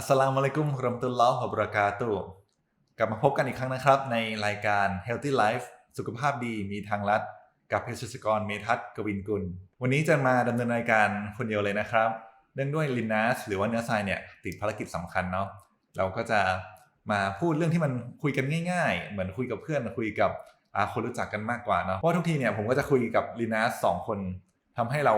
อัสสลามุอะลัยกุมราะห์มตุลลอฮ์วะบราะกาตุกลับมาพบกันอีกครั้งนะครับ ในรายการ Healthy Life สุขภาพดีมีทางลัด กับเภสัชกรเมทัศน์กวินกุล วันนี้จะมาดำเนินรายการคนเดียวเลยนะครับ เนื่องด้วยลินนัสหรือว่าเนื้อทรายเนี่ยติดภารกิจสำคัญเนาะเราก็จะมาพูดเรื่องที่มันคุยกันง่ายๆ เหมือนคุยกับเพื่อนคุยกับคนรู้จักกันมากกว่าเนาะเพราะทุกทีเนี่ยผมก็จะคุยกับลินนัสสองคนทำให้เรา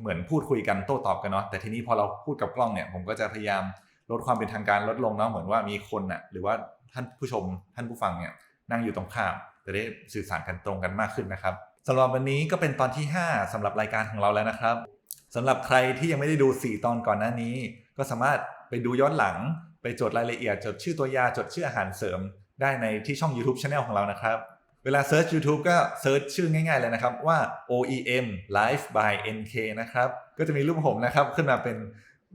เหมือนพูดคุยกันโต้ตอบกันเนาะแต่ทีนี้พอเราพูดกับกล้องเนี่ยผมก็จะพยายาม ลดความเป็นทางการลดลงเนาะเหมือนว่ามีคนน่ะหรือว่าท่านผู้ชมท่านผู้ฟังเนี่ยนั่งอยู่ตรงข้ามจะได้สื่อสารกันตรงกันมากขึ้นนะครับสำหรับวันนี้ก็เป็นตอนที่ 5สำหรับรายการของเราแล้วนะครับสำหรับใครที่ยังไม่ได้ดู 4 ตอนก่อนหน้านี้ ก็สามารถไปดูย้อนหลัง ไปจดรายละเอียด จดชื่อตัวยาจดชื่ออาหารเสริม ได้ในที่ช่อง YouTube Channel ของเรานะครับ เวลาเซิร์ช YouTube ก็เซิร์ชชื่อง่ายๆเลยนะครับว่า OEM Life by NK นะครับก็จะมีรูปผมนะครับขึ้นมาเป็น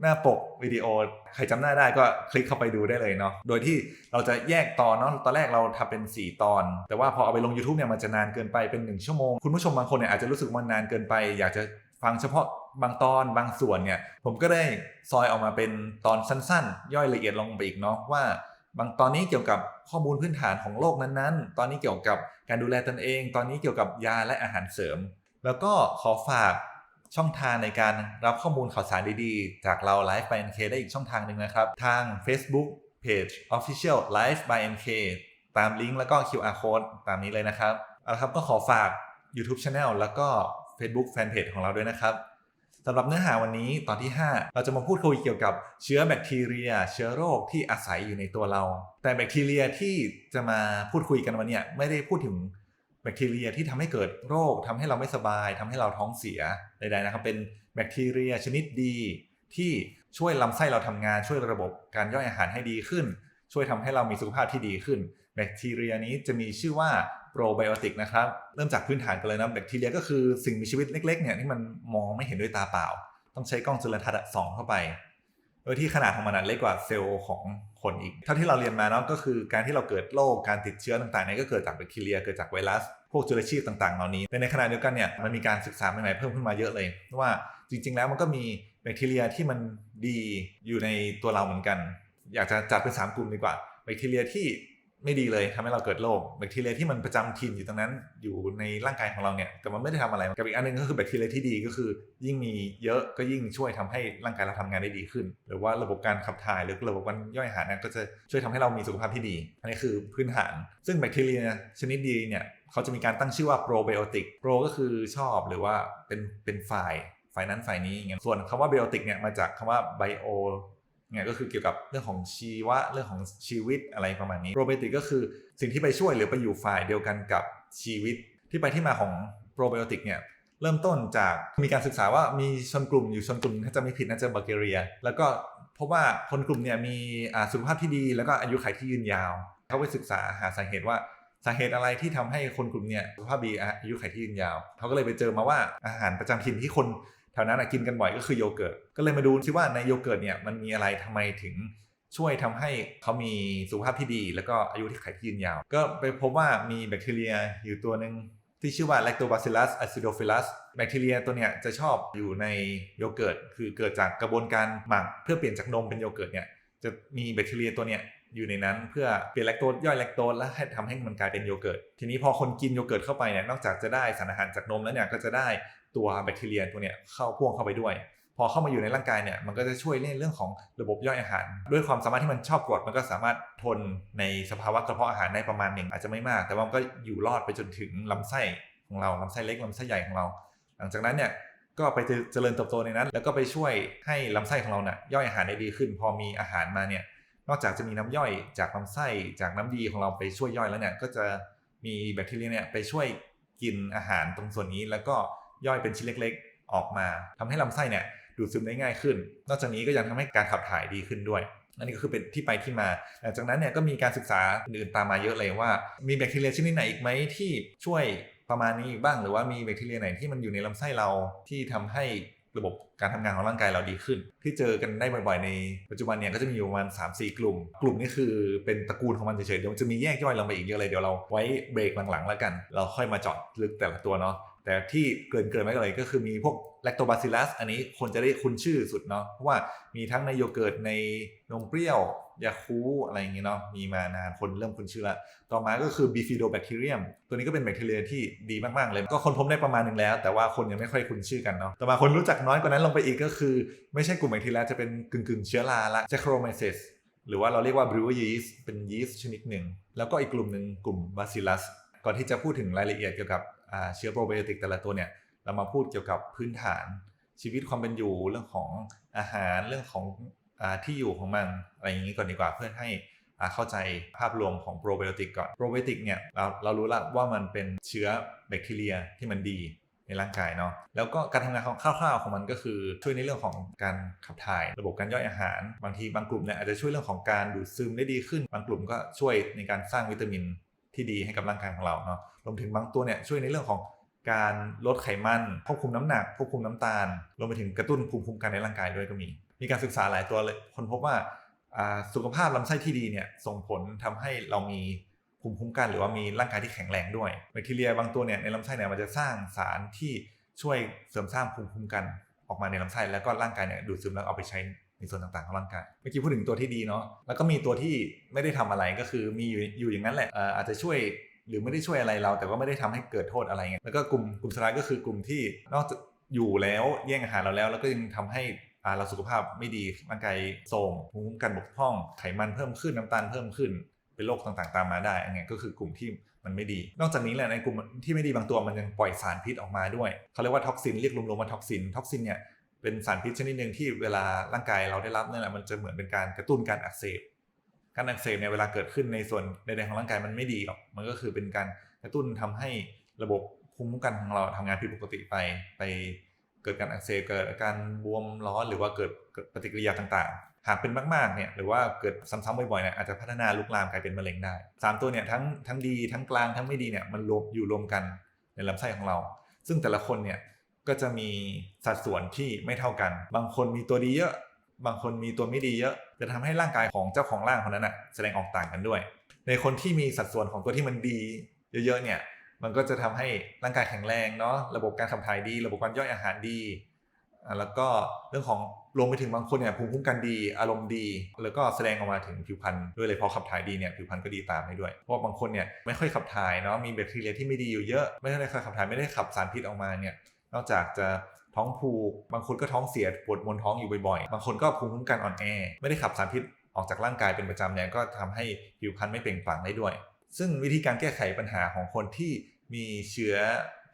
หน้าปกวิดีโอ ใครจำหน้าได้ก็คลิกเข้าไปดูได้เลยเนาะโดยที่เราจะแยกตอนเนาะตอนแรกเราทำเป็น 4 ตอน แต่ว่าพอเอาไปลง YouTube เนี่ยมันจะนานเกินไปเป็น 1 ชั่วโมง คุณผู้ชมบางคนเนี่ยอาจจะรู้สึกว่ามันนานเกินไป อยากจะฟังเฉพาะบางตอนบางส่วนเนี่ยผมก็ได้ซอยออกมาเป็นตอนสั้นๆ ย่อยละเอียดลงไปอีกเนาะว่าบางตอนนี้เกี่ยวกับข้อมูลพื้นฐานของโลกนั้นๆ ตอนนี้เกี่ยวกับการดูแลตนเอง ตอนนี้เกี่ยวกับยาและอาหารเสริม แล้วก็ขอฝาก ช่องทางในการรับข้อมูลข่าวสารดีๆ จากเรา Life by NK ได้อีกช่องทางหนึ่งนะครับ ทาง Facebook Page Official Life by NK ตามลิงก์แล้วก็ QR code ตามนี้เลยนะครับเอาละครับก็ขอฝาก YouTube Channel แล้วก็ Facebook Fanpage ของเราด้วยนะครับสำหรับเนื้อหาวันนี้ตอนที่ 5 เราจะมาพูดคุยเกี่ยวกับเชื้อแบคทีเรีย เชื้อโรคที่อาศัยอยู่ในตัวเรา แต่แบคทีเรียที่จะมาพูดคุยกันวันนี้ไม่ได้พูดถึง แบคทีเรียที่ทำให้เกิดโรคทำให้เราไม่สบายทำให้เราท้องเสียใดๆนะครับ เป็นแบคทีเรียชนิดดี ที่ช่วยลำไส้เราทำงานช่วยระบบการย่อยอาหารให้ดีขึ้น ช่วยทำให้เรามีสุขภาพที่ดีขึ้น แบคทีเรียนี้จะมีชื่อว่าโปรไบโอติกนะครับ เริ่มจากพื้นฐานกันเลยนะแบคทีเรียก็คือสิ่งมีชีวิตเล็กๆเนี่ยที่มันมองไม่เห็นด้วยตาเปล่า ต้องใช้กล้องจุลทรรศน์ส่องเข้าไป โดยที่ขนาดของมันเล็กกว่าเซลล์ของคนอีก เท่าที่เราเรียนมาเนาะก็คือการที่เราเกิดโรคการติดเชื้อต่างๆนี่ก็เกิดจากแบคทีเรียเกิดจากไวรัส พวกจุลชีพต่างๆ เหล่านี้แต่ในขณะเดียวกันเนี่ยมันมีการศึกษาใหม่ๆเพิ่มขึ้นมาเยอะเลย ว่าจริงๆแล้วมันก็มีแบคทีเรียที่มันดีอยู่ในตัวเราเหมือนกัน อยากจะจัดเป็นสามกลุ่มดีกว่าแบคทีเรียที่ ไม่ดีเลยทำให้เราเกิดโรคแบคทีเรียที่มันประจำถิ่นอยู่ตรงนั้น อยู่ในร่างกายของเราเนี่ยแต่มันไม่ได้ทำอะไรกับอีกอันหนึงก็คือแบคทีเรียที่ดีก็คือ ยิ่งมีเยอะก็ยิ่งช่วยทำให้ร่างกายเราทำงานได้ดีขึ้น หรือว่าระบบการขับถ่ายหรือระบบการย่อยอาหารเนี่ยก็จะช่วยทำให้เรามีสุขภาพที่ดี อันนี้คือพื้นฐาน ซึ่งแบคทีเรียชนิดดีเนี่ยเขาจะมีการตั้งชื่อว่าโปรไบโอติกโปรก็คือชอบหรือว่าเป็นเป็นฝ่ายฝ่ายนั้นฝ่ายนี้อย่างเงี้ยส่วนคำว่าไบโอติกเนี่ยมาจากคำว่าไบโอ เนี่ยก็คือเกี่ยวกับเรื่องของชีวะเรื่องของชีวิตอะไรประมาณนี้โปรไบโอติกก็คือสิ่งที่ไปช่วยหรือไปอยู่ฝ่ายเดียวกันกับชีวิตที่ไปที่มาของโปรไบโอติกเนี่ยเริ่มต้นจากมีการศึกษาว่ามีชนกลุ่มอยู่ชนกลุ่มถ้าจะไม่ผิดน่าจะบัลแกเรีย แล้วก็พบว่าคนกลุ่มเนี่ยมีสุขภาพที่ดี แล้วก็อายุขัยที่ยืนยาว เขาไปศึกษาหาสาเหตุว่าสาเหตุอะไรที่ทำให้คนกลุ่มเนี่ยสุขภาพดีอายุขัยที่ยืนยาว เขาก็เลยไปเจอมาว่าอาหารประจำถิ่นที่คน แถวนั้นกินกันบ่อยก็คือโยเกิร์ตก็เลยมาดูซิว่าในโยเกิร์ตเนี่ยมันมีอะไรทำไมถึงช่วยทำให้เขามีสุขภาพที่ดี แล้วก็อายุที่ขัยที่ยืนยาว ก็ไปพบว่ามีแบคทีเรียอยู่ตัวหนึ่งที่ชื่อว่า Lactobacillus acidophilus แบคทีเรียตัวเนี้ยจะชอบอยู่ในโยเกิร์ตคือเกิดจากกระบวนการหมักเพื่อเปลี่ยนจากนมเป็นโยเกิร์ตเนี่ยจะมีแบคทีเรียตัวเนี้ยอยู่ในนั้นเพื่อเปลี่ยนแลคโตสย่อยแลคโตสและให้ทำให้มันกลายเป็นโยเกิร์ตทีนี้พอคนกินโยเกิร์ตเข้าไปเนี่ยนอกจากจะได้สารอาหารจากนมแล้วเนี่ยก็จะได้ ตัวแบคทีเรียตัวเนี้ยเข้าพ่วงเข้าไปด้วย พอเข้ามาอยู่ในร่างกายเนี่ยมันก็จะช่วยในเรื่องของระบบย่อยอาหาร ด้วยความสามารถที่มันชอบกรดมันก็สามารถทนในสภาวะกระเพาะอาหารได้ประมาณหนึ่งอาจจะไม่มาก แต่ว่ามันก็อยู่รอดไปจนถึงลำไส้ของเราลำไส้เล็กลำไส้ใหญ่ของเรา หลังจากนั้นเนี่ยก็ไปเจริญเติบโตในนั้น แล้วก็ไปช่วยให้ลำไส้ของเราเนี่ยย่อยอาหารได้ดีขึ้น พอมีอาหารมาเนี่ยนอกจากจะมีน้ำย่อยจากลำไส้จากน้ำดีของเราไปช่วยย่อยแล้วเนี่ยก็จะมีแบคทีเรียเนี่ยไปช่วยกินอาหารตรงส่วนนี้แล้วก็ ย่อยเป็นชิ้นเล็ก ๆ ออกมาทำให้ลำไส้เนี่ยดูดซึมได้ง่ายขึ้น นอกจากนี้ก็ยังทำให้การขับถ่ายดีขึ้นด้วยอันนี้ก็คือเป็นที่ไปที่มาหลังจากนั้นเนี่ยก็มีการศึกษาอื่นๆตามมาเยอะเลยว่า มีแบคทีเรียชนิดไหนอีกไหมที่ช่วยประมาณนี้บ้าง หรือว่ามีแบคทีเรียไหนที่มันอยู่ในลำไส้เราที่ทำให้ระบบการทำงานของร่างกายเราดีขึ้น ที่เจอกันได้บ่อยๆ ในปัจจุบันเนี่ยก็จะมีอยู่ประมาณ 3 4 กลุ่ม กลุ่มนี้คือเป็นตระกูลของมันเฉยๆเดี๋ยวจะมีแยกย่อยลงไปอีกเยอะเลยเดี๋ยวเราไว้เบรกหลังๆแล้วกัน เราค่อยมาเจาะลึกแต่ละตัวเนาะ แต่ที่เกินเกินไว้ก็เลยก็คือมีพวกแลคโตบาซิลัสอันนี้คนจะได้คุ้นชื่อสุดเนาะเพราะว่ามีทั้งในโยเกิร์ตในนมเปรี้ยวยาคูอะไรอย่างเงี้เนาะมีมานานคนเริ่มคุ้นชื่อละต่อมาก็คือบิฟิโดแบคทีเรียมตัวนี้ก็เป็นแบคทีเรียที่ดีมาก ๆ เลย ก็คนพบได้ประมาณหนึงแล้ว แต่ว่าคนยังไม่ค่อยคุ้นชื่อกันเนาะต่อมาคนรู้จักน้อยกว่านั้นลงไปอีกก็คือ ไม่ใช่กลุ่มแบคทีเรียจะเป็นกึ่งๆเชื้อราละ Saccharomyces หรือว่าเราเรียกว่า brewer yeast เป็นยีสต์ชนิดหนึ่งแล้วก็อีกกลุ่มหนึ่งกลุ่ม bacillus ก่อนที่จะพูดถึงรายละเอียดเกี่ยวกับ เชื้อโปรไบโอติกแต่ละตัวเนี่ยเรามาพูดเกี่ยวกับพื้นฐานชีวิตความเป็นอยู่เรื่องของอาหารเรื่องของอที่อยู่ของมันอะไรอย่างนี้ก่อนดีกว่าเพื่อให้เข้าใจภาพรวมของโปรไบโอติกก่อนโปรไบโอติกเนี่ยเราเรารู้แล้วว่ามันเป็นเชื้อแบคทีเรียที่มันดีในร่างกายเนาะแล้วก็การทำงานของคร่าวๆของมันก็คือช่วยในเรื่องของการขับถ่าย ระบบการย่อยอาหาร บางทีบางกลุ่มเนี่ยอาจจะช่วยเรื่องของการดูดซึมได้ดีขึ้น บางกลุ่มก็ช่วยในการสร้างวิตามิน ที่ดีให้กับร่างกายของเราเนาะรวมถึงบางตัวเนี่ยช่วยในเรื่องของการลดไขมันควบคุมน้ำหนักควบคุมน้ำตาลรวมไปถึงกระตุ้นภูมิคุ้มกันในร่างกายด้วยก็มี มีการศึกษาหลายตัวเลยคนพบว่าสุขภาพลำไส้ที่ดีเนี่ยส่งผลทำให้เรามีภูมิคุ้มกัน หรือว่ามีร่างกายที่แข็งแรงด้วยแบคทีเรียบางตัวเนี่ยในลำไส้เนี่ยมันจะสร้างสารที่ช่วยเสริมสร้างภูมิคุ้มกันออกมาในลำไส้แล้วก็ร่างกายเนี่ยดูดซึมแล้วเอาไปใช้ ในส่วนต่างๆของร่างกาย เมื่อกี้พูดถึงตัวที่ดีเนาะ แล้วก็มีตัวที่ไม่ได้ทำอะไรก็คือมีอยู่อยู่อย่างนั้นแหละอาจจะช่วยหรือไม่ได้ช่วยอะไรเรา แต่ว่าไม่ได้ทำให้เกิดโทษอะไรเงี้ยแล้วก็กลุ่มกลุ่มสุดท้ายก็คือกลุ่มที่นอกจากอยู่แล้วแย่งอาหารเราแล้ว แล้วก็ยังทำให้อ่าเราสุขภาพไม่ดีร่างกายโทรมภูมิคุ้มกันบกพร่องไขมันเพิ่มขึ้นน้ำตาลเพิ่มขึ้นเป็นโรคต่างๆ ตามมาได้อันเนี้ยก็คือกลุ่มที่มันไม่ดี นอกจากนี้แหละในกลุ่มที่ไม่ดีบางตัวมันยังปล่อยสารพิษออกมาด้วย เขาเรียกว่าท็อกซิน เรียกรวมๆว่าท็อกซิน ท็อกซินเนี่ย เป็นสารพิษชนิดหนึ่งที่เวลาร่างกายเราได้รับนั่นแหละมันจะเหมือนเป็นการกระตุ้นการอักเสบ การอักเสบเนี่ยเวลาเกิดขึ้นในส่วนใดๆของร่างกายมันไม่ดีหรอกมันก็คือเป็นการกระตุ้นทำให้ระบบภูมิคุ้มกันของเราทำงานผิดปกติไปไปเกิดการอักเสบเกิดอาการบวมร้อนหรือว่าเกิดปฏิกิริยาต่างๆ หากเป็นมากๆเนี่ยหรือว่าเกิดซ้ำๆบ่อยๆเนี่ยอาจจะพัฒนาลุกลามกลายเป็นมะเร็งได้สามตัวเนี่ยทั้งทั้งดีทั้งกลางทั้งไม่ดีเนี่ยมันรวมอยู่รวมกันในลำไส้ของเรา ซึ่งแต่ละคนเนี่ย ก็จะมีสัดส่วนที่ไม่เท่ากัน บางคนมีตัวดีเยอะ บางคนมีตัวไม่ดีเยอะ จะทำให้ร่างกายของเจ้าของร่างคนนั้นนะแสดงออกต่างกันด้วย ในคนที่มีสัดส่วนของตัวที่มันดีเยอะๆเนี่ย มันก็จะทำให้ร่างกายแข็งแรงเนาะ ระบบการขับถ่ายดี ระบบการย่อยอาหารดีอ่าแล้วก็เรื่องของรวมไปถึงบางคนเนี่ยภูมิคุ้มกันดี อารมณ์ดี แล้วก็แสดงออกมาถึงผิวพรรณด้วยเลยพอขับถ่ายดีเนี่ยผิวพรรณก็ดีตามไปด้วย เพราะว่าบางคนเนี่ยไม่ค่อยขับถ่ายเนาะ มีแบคทีเรียที่ไม่ดีอยู่เยอะ ไม่ได้ขับถ่ายไม่ได้ขับสารพิษออกมาเนี่ย นอกจากจะท้องผูก บางคนก็ท้องเสียปวดมวนท้องอยู่บ่อยๆ บางคนก็ภูมิคุ้มกันอ่อนแอ ไม่ได้ขับสารพิษออกจากร่างกายเป็นประจำเนี่ยก็ทำให้ผิวพรรณไม่เปล่งปลั่งได้ด้วย ซึ่งวิธีการแก้ไขปัญหาของคนที่มีเชื้อ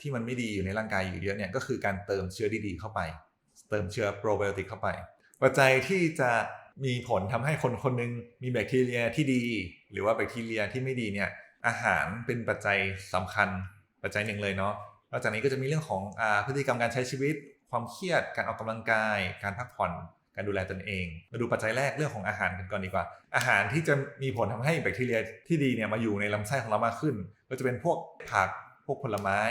ที่มันไม่ดีอยู่ในร่างกายอยู่เยอะเนี่ยก็คือการเติมเชื้อดีๆเข้าไป เติมเชื้อโปรไบโอติกเข้าไป ปัจจัยที่จะมีผลทำให้คนคนหนึงมีแบคทีเรียที่ดี หรือว่าแบคทีเรียที่ไม่ดีเนี่ยอาหารเป็นปัจจัยสำคัญปัจจัยหนึ่งเลยเนาะ นอกจากนี้ก็จะมีเรื่องของอพฤติกรรมการใช้ชีวิต ความเครียด การออกกำลังกาย การพักผ่อน การดูแลตนเอง มาดูปัจจัยแรกเรื่องของอาหารกันก่อนดีกว่า อาหารที่จะมีผลทำให้แบคทีเรียที่ดีเนี่ยมาอยู่ในลำไส้ของเรามากขึ้น ก็จะเป็นพวกผัก พวกผลไม้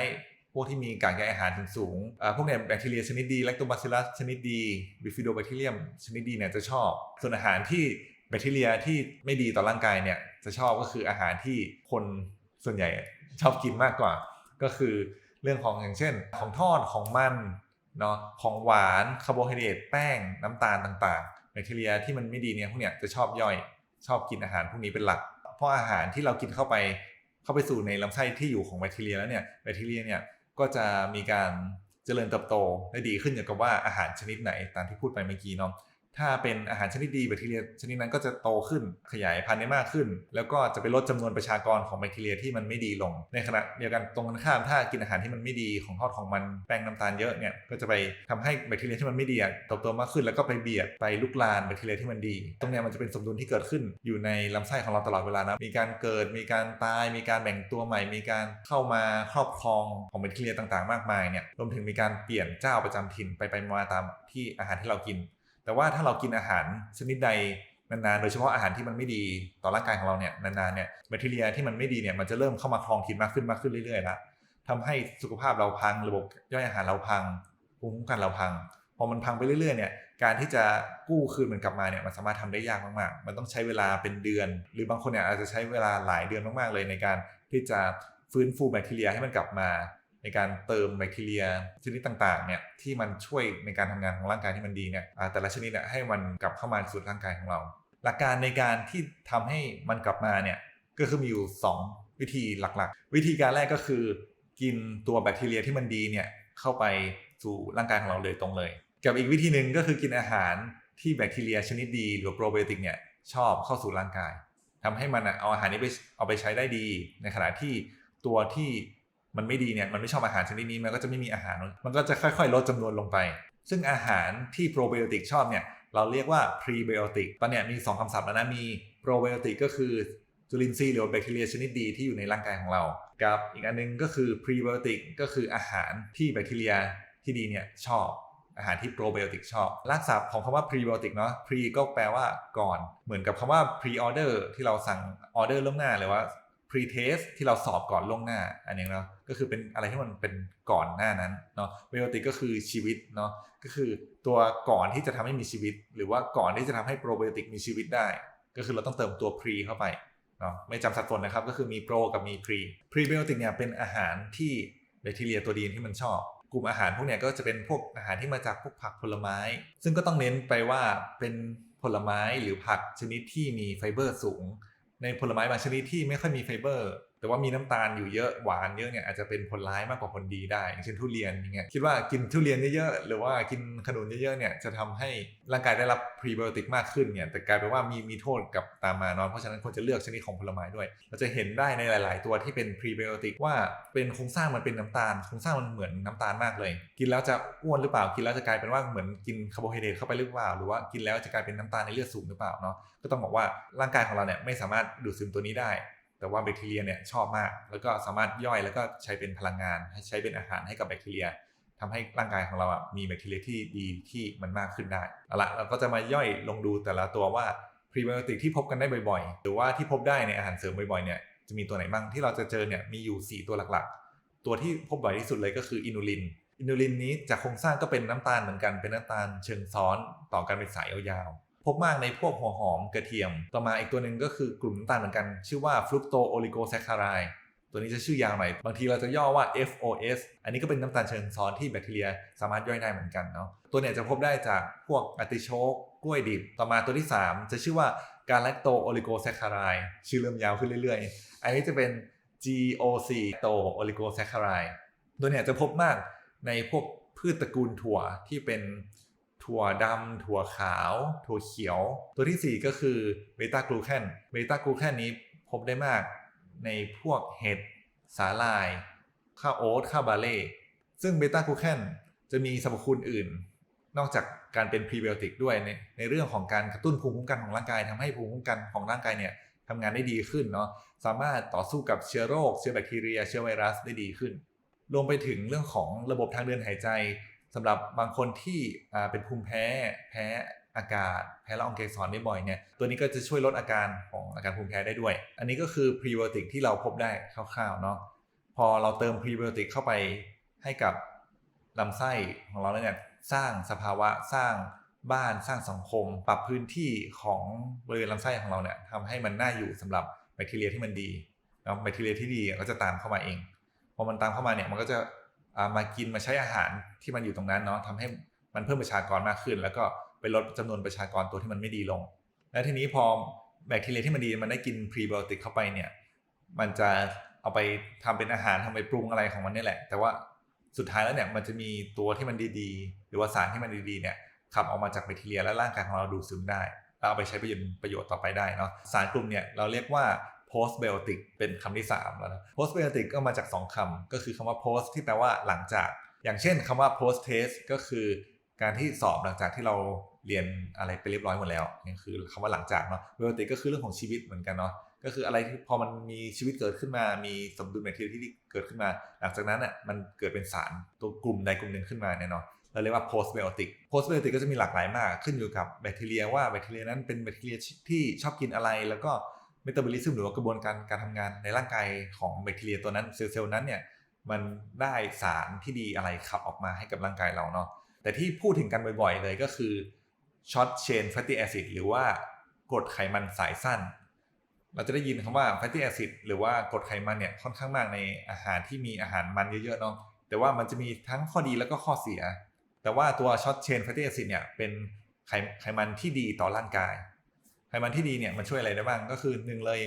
พวกที่มีกากใยอาหารถึงสูงพวกเนี่ยแบคทีเรียชนิดดีแลคโตบาซิลัสชนิดดีบิฟิโดแบคทีเรียมชนิดดีเนี่ยจะชอบ ส่วนอาหารที่แบคทีเรียที่ไม่ดีต่อร่างกายเนี่ยจะชอบก็คืออาหารที่คนส่วนใหญ่ชอบกินมากกว่า ก็คือ เรื่องของอย่างเช่น ของทอดของมันเนาะของหวานคาร์โบไฮเดรตแป้งน้ำตาลต่างๆแบคทีเรียที่มันไม่ดีเนี่ยพวกเนี้ยจะชอบย่อยชอบกินอาหารพวกนี้เป็นหลัก เพราะอาหารที่เรากินเข้าไปเข้าไปสู่ในลำไส้ที่อยู่ของแบคทีเรียแล้วเนี่ยแบคทีเรียเนี่ยก็จะมีการเจริญเติบโตได้ดีขึ้นอยู่กับว่าอาหารชนิดไหนตามที่พูดไปเมื่อกี้เนาะ ถ้าเป็นอาหารชนิดดีแบคทีเรียชนิดนั้นก็จะโตขึ้นขยายพันธุ์ได้มากขึ้น แล้วก็จะไปลดจำนวนประชากรของแบคทีเรียที่มันไม่ดีลง ในขณะเดียวกันตรงกันข้ามถ้ากินอาหารที่มันไม่ดีของทอดของมันแป้งน้ำตาลเยอะเนี่ยก็จะไปทำให้แบคทีเรียที่มันไม่ดีเติบโตมากขึ้น แล้วก็ไปเบียดไปลุกลานแบคทีเรียที่มันดี ตรงนี้มันจะเป็นสมดุลที่เกิดขึ้นอยู่ในลำไส้ของเราตลอดเวลานะมีการเกิดมีการตายมีการแบ่งตัวใหม่ มีการเข้ามาครอบครองของแบคทีเรียต่างๆ มากมายเนี่ยรวมถึงมีการเปลี่ยนเจ้าประจำถิ่นไปไปมาตามที่อาหารที่เรากิน แต่ว่าถ้าเรากินอาหารชนิดใดนานๆ โดยเฉพาะอาหารที่มันไม่ดีต่อร่างกายของเราเนี่ยนานๆเนี่ยแบคทีเรียที่มันไม่ดีเนี่ยมันจะเริ่มเข้ามาครองถิ่นมากขึ้นมากขึ้นเรื่อยๆละทำให้สุขภาพเราพังระบบย่อยอาหารเราพังภูมิคุ้มกันเราพัง พอมันพังไปเรื่อยๆเนี่ยการที่จะกู้คืนมันกลับมาเนี่ยมันสามารถทำได้ยากมากๆ มันต้องใช้เวลาเป็นเดือน หรือบางคนเนี่ยอาจจะใช้เวลาหลายเดือนมากๆเลยในการที่จะฟื้นฟูแบคทีเรียให้มันกลับมา ในการเติมแบคทีเรียชนิดต่างๆเนี่ยที่มันช่วยในการทำงานของร่างกายที่มันดีเนี่ยแต่ละชนิดเนี่ยให้มันกลับเข้ามาสู่ร่างกายของเรา หลักการในการที่ทำให้มันกลับมาเนี่ยก็คือมีอยู่ 2 วิธีหลักๆ วิธีการแรกก็คือ กินตัวแบคทีเรียที่มันดีเนี่ยเข้าไปสู่ร่างกายของเราเลยตรงเลยกับอีกวิธีหนึ่งก็คือกินอาหารที่แบคทีเรียชนิดดีหรือโปรไบโอติกเนี่ยชอบเข้าสู่ร่างกายทำให้มันเอาอาหารนี้ไปเอาไปใช้ได้ดี ในขณะที่ตัวที่ มันไม่ดีเนี่ยมันไม่ชอบอาหารชนิดนี้มันก็จะไม่มีอาหาร มันก็จะค่อยๆ ลดจำนวนลงไป ซึ่งอาหารที่โปรไบโอติกชอบเนี่ยเราเรียกว่าพรีไบโอติกตอนเนี้ยมี 2คำศัพท์แล้วนะมีโปรไบโอติกก็คือจุลินทรีย์หรือแบคทีเรียชนิดดีที่อยู่ในร่างกายของเรากับอีกอันนึงก็คือพรีไบโอติกก็คืออาหารที่แบคทีเรียที่ดีเนี่ยชอบอาหารที่โปรไบโอติกชอบรากศัพท์ของคำว่าพรีไบโอติกเนาะพรีก็แปลว่าก่อน เหมือนกับคำว่าพรีออเดอร์ที่เราสั่งออเดอร์ล่วงหน้าหรือว่า พรีเทสที่เราสอบก่อนล่วงหน้า อันนี้เนาะก็คือเป็นอะไรที่มันเป็นก่อนหน้านั้นเนาะไบโอติกก็คือชีวิตเนาะก็คือตัวก่อนที่จะทำให้มีชีวิต หรือว่าก่อนที่จะทำให้โปรไบโอติกมีชีวิตได้ ก็คือเราต้องเติมตัวพรีเข้าไปเนาะไม่จำสัดส่วนนะครับ ก็คือมีโปรกับมีพรีพรีไบโอติกเนี่ยเป็นอาหารที่แบคทีเรียตัวดีที่มันชอบกลุ่มอาหารพวกเนี้ยก็จะเป็นพวกอาหารที่มาจากพวกผักผลไม้ ซึ่งก็ต้องเน้นไปว่าเป็นผลไม้หรือผักชนิดที่มีไฟเบอร์สูง ในผลไม้บางชนิดที่ไม่ค่อยมีไฟเบอร์ แต่ว่ามีน้ำตาลอยู่เยอะหวานเยอะเนี่ยอาจจะเป็นผลร้ายมากกว่าผลดีได้อย่างเช่นทุเรียนอย่างเงี้ยคิดว่ากินทุเรียนเยอะๆหรือว่ากินขนุนเยอะๆเนี่ยจะทำให้ร่างกายได้รับพรีไบโอติกมากขึ้นเนี่ยแต่กลายเป็นว่ามีมีโทษกับตามมานอนเพราะฉะนั้นควรจะเลือกชนิดของผลไม้ด้วย เราจะเห็นได้ในหลาย ๆ ตัวที่เป็นพรีไบโอติกว่าเป็นโครงสร้างมันเป็นน้ำตาลโครงสร้างมันเหมือนน้ำตาลมากเลย กินแล้วจะอ้วนหรือเปล่ากินแล้วจะกลายเป็นว่าเหมือนกินคาร์โบไฮเดรตเข้าไปหรือเปล่า หรือว่ากินแล้วจะกลายเป็นน้ำตาลในเลือดสูงหรือเปล่าเนาะก็ต้องบอกว่าร่างกายของเราเนี่ยไม่สามารถดูดซึมตัวนี้ได้ แต่ว่าแบคทีเรียเนี่ยชอบมาก แล้วก็สามารถย่อยแล้วก็ใช้เป็นพลังงาน ใช้เป็นอาหารให้กับแบคทีเรียทำให้ร่างกายของเราอะมีแบคทีเรียที่ดีที่มันมากขึ้นได้เอาละเราก็จะมาย่อยลงดูแต่ละตัวว่าพรีไบโอติกที่พบกันได้บ่อยๆ หรือว่าที่พบได้ในอาหารเสริมบ่อยๆเนี่ยจะมีตัวไหนบ้างที่เราจะเจอเนี่ยมีอยู่ 4 ตัวหลักๆ ตัวที่พบบ่อยที่สุดเลยก็คืออินูลิน อินูลินนี้จากโครงสร้างก็เป็นน้ำตาลเหมือนกันเป็นน้ำตาลเชิงซ้อนต่อกันเป็นสายยาว พบมากในพวกหัวหอมกระเทียม ต่อมาอีกตัวหนึ่งก็คือกลุ่มน้ำตาลเหมือนกัน ชื่อว่าฟรุกโตโอลิโกแซคคารายตัวนี้จะชื่อยาวหน่อยบางทีเราจะย่อว่า FOS อันนี้ก็เป็นน้ำตาลเชิงซ้อนที่แบคทีเรียสามารถย่อยได้เหมือนกันเนาะตัวเนี้ยจะพบได้จากพวกอาติโชกกล้วยดิบ ต่อมาตัวที่ 3 จะชื่อว่าการแลคโตโอลิโกแซคคารายชื่อเริ่มยาวขึ้นเรื่อยๆ อันนี้จะเป็น GOC โตโอลิโกแซคคารายตัวเนี้ยจะพบมากในพวกพืชตระกูลถั่วที่เป็น ถั่วดำถั่วขาว ถั่วเขียว ตัวทีสี่ 4 ก็คือเบต้ากลูแคนเบต้ากลูแคนนี้พบได้มากในพวกเห็ดสาลายข้าวโอ๊ตข้าวบาเล่ซึ่งเบต้ากลูแคนจะมีสรรพคุณอื่น นอกจากการเป็นพรีไบโอติกด้วยในในเรื่องของการกระตุ้นภูมิคุ้มกันของร่างกายทำให้ภูมิคุ้มกันของร่างกายเนี่ยทำงานได้ดีขึ้นเนาะสามารถต่อสู้กับเชื้อโรค เชื้อแบคทีเรีย เชื้อไวรัสได้ดีขึ้นรวมไปถึงเรื่องของระบบทางเดินหายใจ สำหรับบางคนที่เป็นภูมิแพ้แพ้อากาศแพ้ละอองเกสรได้บ่อยเนี่ยตัวนี้ก็จะช่วยลดอาการของอาการภูมิแพ้ได้ด้วย อันนี้ก็คือพรีไบโอติกที่เราพบได้คร่าวๆเนาะพอเราเติมพรีไบโอติกเข้าไปให้กับลำไส้ของเราแล้วเนี่ยสร้างสภาวะสร้างบ้านสร้างสังคม ปรับพื้นที่ของบริเวณลำไส้ของเราเนี่ยทำให้มันน่าอยู่สำหรับแบคทีเรียที่มันดีแล้วแบคทีเรียที่ดีก็จะตามเข้ามาเองพอมันตามเข้ามาเนี่ยมันก็จะ มากินมาใช้อาหารที่มันอยู่ตรงนั้นเนาะทำให้มันเพิ่มประชากรมากขึ้น แล้วก็ไปลดจำนวนประชากรตัวที่มันไม่ดีลง และทีนี้พอแบคทีเรียที่มันดีมันได้กินพรีไบโอติกเข้าไปเนี่ยมันจะเอาไปทำเป็นอาหารทำไปปรุงอะไรของมันนี่แหละ แต่ว่าสุดท้ายแล้วเนี่ยมันจะมีตัวที่มันดีๆ หรือว่าสารที่มันดีๆเนี่ยขับออกมาจากแบคทีเรียและร่างกายของเราดูดซึมได้แล้วเอาไปใช้ประโยชน์ประโยชน์ต่อไปได้เนาะสารกลุ่มเนี่ยเราเรียกว่า postbiotic เป็นคำที่ 3 แล้วนะ postbiotic ก็มาจาก 2คำก็คือคำว่า post ที่แปลว่าหลังจาก อย่างเช่นคำว่า post test ก็คือการที่สอบหลังจากที่เราเรียนอะไรไปเรียบร้อยหมดแล้วนี่คือคำว่าหลังจากเนาะ biotic ก็คือเรื่องของชีวิตเหมือนกันเนาะ ก็คืออะไรที่พอมันมีชีวิตเกิดขึ้นมา มีสมดุลแบคทีเรียที่เกิดขึ้นมา หลังจากนั้นอะมันเกิดเป็นสารตัวกลุ่มใดกลุ่มหนึ่งขึ้นมาเนี่ยเนาะเราเรียกว่า postbiotic postbiotic ก็จะมีหลากหลายมาก ขึ้นอยู่กับแบคทีเรียว่าแบคทีเรียนั้นเป็นแบคทีเรียที่ชอบกินอะไร แล้วก็ เมตาบอลิซึมหรือว่ากระบวนการการทำงานในร่างกายของแบคทีเรียตัวนั้นเซลล์นั้นเนี่ยมันได้สารที่ดีอะไรขับออกมาให้กับร่างกายเราเนาะแต่ที่พูดถึงกันบ่อยๆเลยก็คือ short chain fatty acid หรือว่ากรดไขมันสายสั้น เราจะได้ยินคำว่า fatty acid หรือว่ากรดไขมันเนี่ยค่อนข้างมากในอาหารที่มีอาหารมันเยอะๆเนาะแต่ว่ามันจะมีทั้งข้อดีแล้วก็ข้อเสีย แต่ว่าตัวช็อตเชนแฟตตี้แอซิดเนี่ยเป็นไขไขมันที่ดีต่อร่างกาย ไขมันที่ดีเนี่ยมันช่วยอะไรได้บ้างก็คือหนึ่งเลย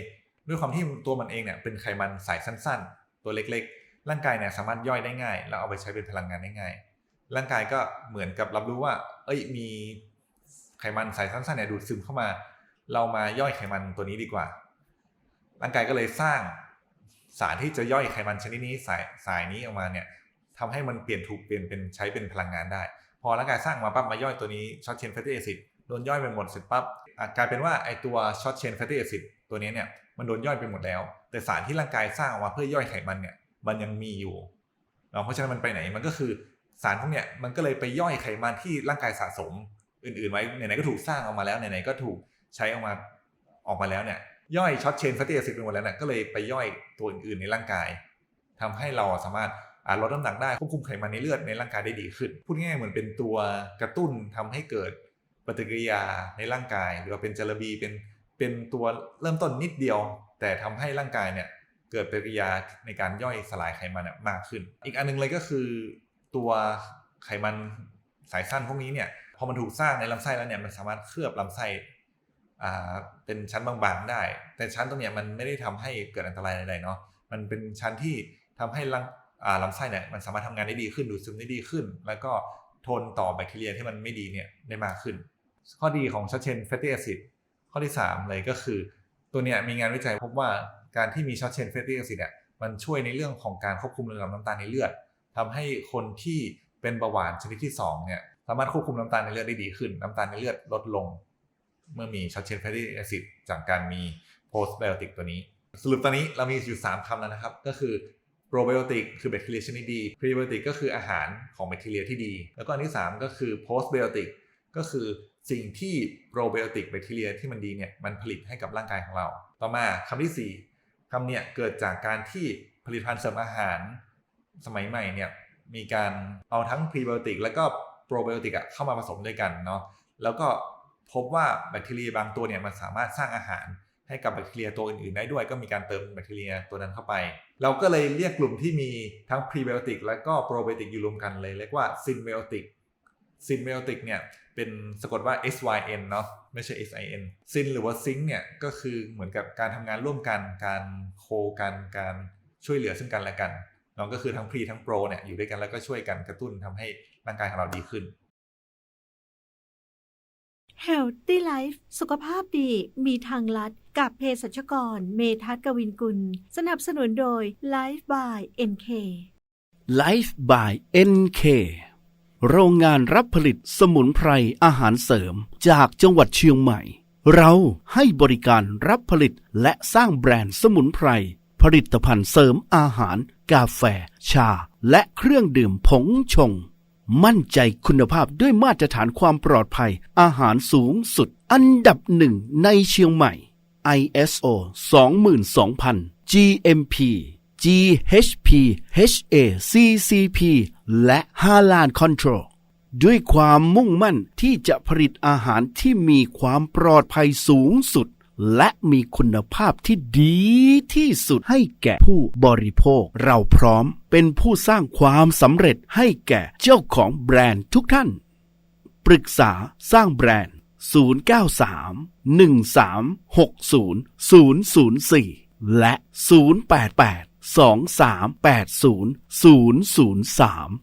ด้วยความที่ตัวมันเองเนี่ยเป็นไขมันสายสั้น ๆ ตัวเล็กๆ ร่างกายเนี่ยสามารถย่อยได้ง่าย แล้วเอาไปใช้เป็นพลังงานได้ง่าย ร่างกายก็เหมือนกับรับรู้ว่า เอ้ยมีไขมันสายสั้นๆเนี่ยดูดซึมเข้ามา เรามาย่อยไขมันตัวนี้ดีกว่า ร่างกายก็เลยสร้างสารที่จะย่อยไขมันชนิดนี้สายสายนี้ออกมาเนี่ยทำให้มันเปลี่ยนถูกเปลี่ยนเป็นใช้เป็นพลังงานได้ พอร่างกายสร้างมาปั๊บมาย่อยตัวนี้ช็อตเชนแฟตตี้แอซิดโดนย่อยไปหมดเสร็จปั๊บ กลายเป็นว่าไอตัวช็อตเชนแฟตตี้แอซิดตัวนี้เนี่ยมันโดนย่อยไปหมดแล้ว แต่สารที่ร่างกายสร้างออกมาเพื่อย่อยไขมันเนี่ยมันยังมีอยู่เนาเพราะฉะนั้นมันไปไหนมันก็คือสารพวกเนี้ยมันก็เลยไปย่อยไขมันที่ร่างกายสะสมอื่นๆไว้ไหนๆก็ถูกสร้างออกมาแล้วไหนๆก็ถูกใช้ออกมาออกมาแล้วเนี่ยย่อยช็อตเชนแฟตตี้แอซิดไปหมดแล้วเนี่ยก็เลยไปย่อยตัวอื่นๆในร่างกายทำให้เราสามารถลดน้ำหนักได้ควบคุมไขมันในเลือดในร่างกายได้ดีขึ้น พูดง่ายๆเหมือนเป็นตัวกระตุ้นทำให้เกิด ปฏิกิริยาในร่างกาย หรือว่าเป็นจารบีเป็นเป็นตัวเริ่มต้นนิดเดียว แต่ทำให้ร่างกายเนี่ยเกิดปฏิกิริยาในการย่อยสลายไขมันเนี่ยมากขึ้น อีกอันหนึงเลยก็คือ ตัวไขมันสายสั้นพวกนี้เนี่ยพอมันถูกสร้างในลำไส้แล้วเนี่ยมันสามารถเคลือบลำไส้อ่าเป็นชั้นบางๆได้ แต่ชั้นตรงเนี้ยมันไม่ได้ทำให้เกิดอันตรายใดๆเนาะมันเป็นชั้นที่ทำให้ลำอ่าลำไส้เนี่ยมันสามารถทำงานได้ดีขึ้นดูดซึมได้ดีขึ้น แล้วก็ทนต่อแบคทีเรียที่มันไม่ดีเนี่ยได้มากขึ้น ข้อดีของช็อตเชนแฟตตี้แอซิดข้อที่ 3 เลยก็คือ ตัวเนี้ยมีงานวิจัยพบว่าการที่มีช็อตเชนแฟตตี้แอซิดเนี่ยมันช่วยในเรื่องของการควบคุมระดับน้ำตาลในเลือดทำให้คนที่เป็นเบาหวานชนิดที่2เนี่ยสามารถควบคุมน้ำตาลในเลือดได้ดีขึ้น น้ำตาลในเลือดลดลง เมื่อมีช็อตเชนแฟตตี้แอซิดจากการมีโพสต์ไบโอติกตัวนี้ สรุปตอนนี้เรามีอยู่ 3คำแล้วนะครับ ก็คือโปรไบโอติกคือแบคทีเรียชนิดดีพรีไบโอติกก็คืออาหารของแบคทีเรียที่ดี แล้วก็อันที่ 3 ก็คือโพสต์ไบโอติกก็คือ สิ่งที่โปรไบโอติกแบคทีเรียที่มันดีเนี่ยมันผลิตให้กับร่างกายของเรา ต่อมาคำที่ 4คำเนี่ยเกิดจากการที่ผลิตภัณฑ์เสริมอาหารสมัยใหม่เนี่ยมีการเอาทั้งพรีไบโอติกแล้วก็โปรไบโอติกเข้ามาผสมด้วยกันเนาะแล้วก็พบว่าแบคทีเรียบางตัวเนี่ยมันสามารถสร้างอาหารให้กับแบคทีเรียตัวอื่นๆได้ด้วยก็มีการเติมแบคทีเรียตัวนั้นเข้าไป เราก็เลยเรียกกลุ่มที่มีทั้งพรีไบโอติกและก็โปรไบโอติกอยู่รวมกันเลยเรียกว่าซินไบโอติก ซินไบโอติกเนี่ยเป็นสะกดว่า S Y N เนาะไม่ใช่ S I N ซินหรือว่าซิงเนี่ยก็คือเหมือนกับการทำงานร่วมกันการโคกันการช่วยเหลือซึ่งกันและกันเนาะก็คือทั้งพรีทั้งโปรเนี่ยอยู่ด้วยกันแล้วก็ช่วยกันกระตุ้นทำให้ร่างกายของเราดีขึ้น Healthy Life สุขภาพดีมีทางลัดกับเภสัชกร เมทัศน์กวินกุล สนับสนุนโดย Life by NK Life by NK โรงงานรับผลิตสมุนไพรอาหารเสริม จากจังหวัดเชียงใหม่ เราให้บริการรับผลิตและสร้างแบรนด์สมุนไพร ผลิตภัณฑ์เสริมอาหาร กาแฟ ชา และเครื่องดื่มผงชง มั่นใจคุณภาพด้วยมาตรฐานความปลอดภัย อาหารสูงสุดอันดับหนึ่งในเชียงใหม่ ISO 22000 GMP GHP HACCP และฮาลานคอนโทรลด้วยความมุ่งมั่นที่จะผลิตอาหารที่มีความปลอดภัยสูงสุด และมีคุณภาพที่ดีที่สุดให้แก่ผู้บริโภค เราพร้อมเป็นผู้สร้างความสำเร็จให้แก่เจ้าของแบรนด์ทุกท่าน ปรึกษาสร้างแบรนด์ 093 1360 004 และ 088 2380 003